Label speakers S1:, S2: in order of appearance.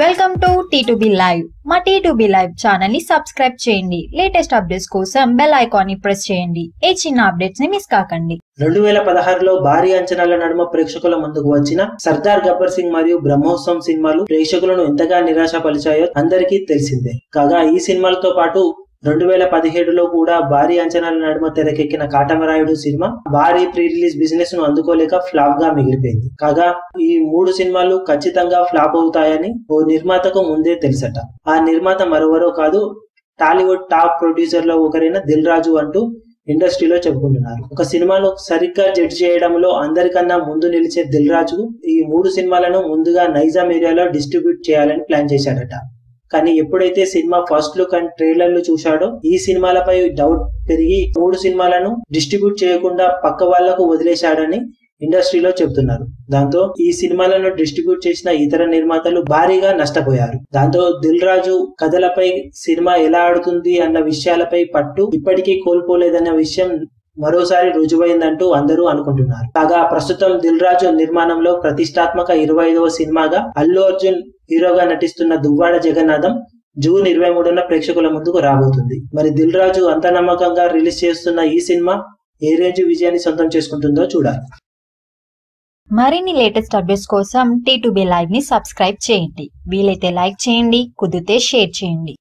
S1: Welcome to T two B live మా T two B live ఛానల్ని subscribe చేయండి. Latest updates కోసం bell ఐకాన్ని ప్రెస్ చేయండి. ఏ చిన్న అప్డేట్స్ని మిస్ కాకండి.
S2: రెండు వేల పదహారులో భారీ అంచనాల నడుమ ప్రేక్షకుల ముందుకు వచ్చిన సర్దార్ గబ్బర్ సింగ్ మరియు బ్రహ్మోత్సవం సినిమాలు ప్రేక్షకులను ఎంతగా నిరాశపరిచాయో అందరికీ తెలిసిందే. కాగా ఈ సినిమాలతో పాటు రెండు వేల పదిహేడులో కూడా భారీ అంచనాల నడుమ తెరకెక్కిన కాటమరాయుడు సినిమా భారీ ప్రీ రిలీజ్ బిజినెస్ను అందుకోలేక ఫ్లాప్గా మిగిలిపోయింది. కాగా ఈ మూడు సినిమాలు ఖచ్చితంగా ఫ్లాప్ అవుతాయని ఓ నిర్మాతకు ముందే తెలుసట. ఆ నిర్మాత మరెవరో కాదు టాలీవుడ్ టాప్ ప్రొడ్యూసర్లో ఒకరైన దిల్ రాజు అంటూ ఇండస్ట్రీలో చెప్పుకుంటున్నారు. ఒక సినిమాను సరిగ్గా జడ్జ్ చేయడంలో అందరికన్నా ముందు నిలిచే దిల్ రాజు ఈ మూడు సినిమాలను ముందుగా నైజాం ఏరియాలో డిస్ట్రిబ్యూట్ చేయాలని ప్లాన్ చేశాడట. కానీ ఎప్పుడైతే సినిమా ఫస్ట్ లుక్ అండ్ ట్రైలర్లు చూశాడో ఈ సినిమాలపై డౌట్ పెరిగి మూడు సినిమాలను డిస్ట్రిబ్యూట్ చేయకుండా పక్క వాళ్ళకు వదిలేశాడని ఇండస్ట్రీలో చెబుతున్నారు. దాంతో ఈ సినిమాలను డిస్ట్రిబ్యూట్ చేసిన ఇతర నిర్మాతలు భారీగా నష్టపోయారు. దాంతో దిల్ రాజు కథలపై సినిమా ఎలా ఆడుతుంది అన్న విషయాలపై పట్టు ఇప్పటికీ కోల్పోలేదన్న విషయం మరోసారి రుజువైందంటూ అందరూ అనుకుంటున్నారు. కాగా ప్రస్తుతం దిల్ రాజు నిర్మాణంలో ప్రతిష్టాత్మక ఇరవై ఐదవ సినిమాగా అల్లు అర్జున్ హీరోగా నటిస్తున్న దువ్వాడ జగన్నాథం జూన్ ఇరవై మూడున ప్రేక్షకుల ముందుకు రాబోతుంది. మరి దిల్ రాజు అంత నమ్మకంగా రిలీజ్ చేస్తున్న ఈ సినిమా ఏ రేంజ్ విజయాన్ని సొంతం చేసుకుంటుందో చూడాలి.
S1: మరిన్ని లేటెస్ట్ అప్డేట్స్ కోసం టీ టు బి లైవ్ని సబ్స్క్రైబ్ చేయండి. వీలైతే లైక్ చేయండి కుదిరితే షేర్ చేయండి.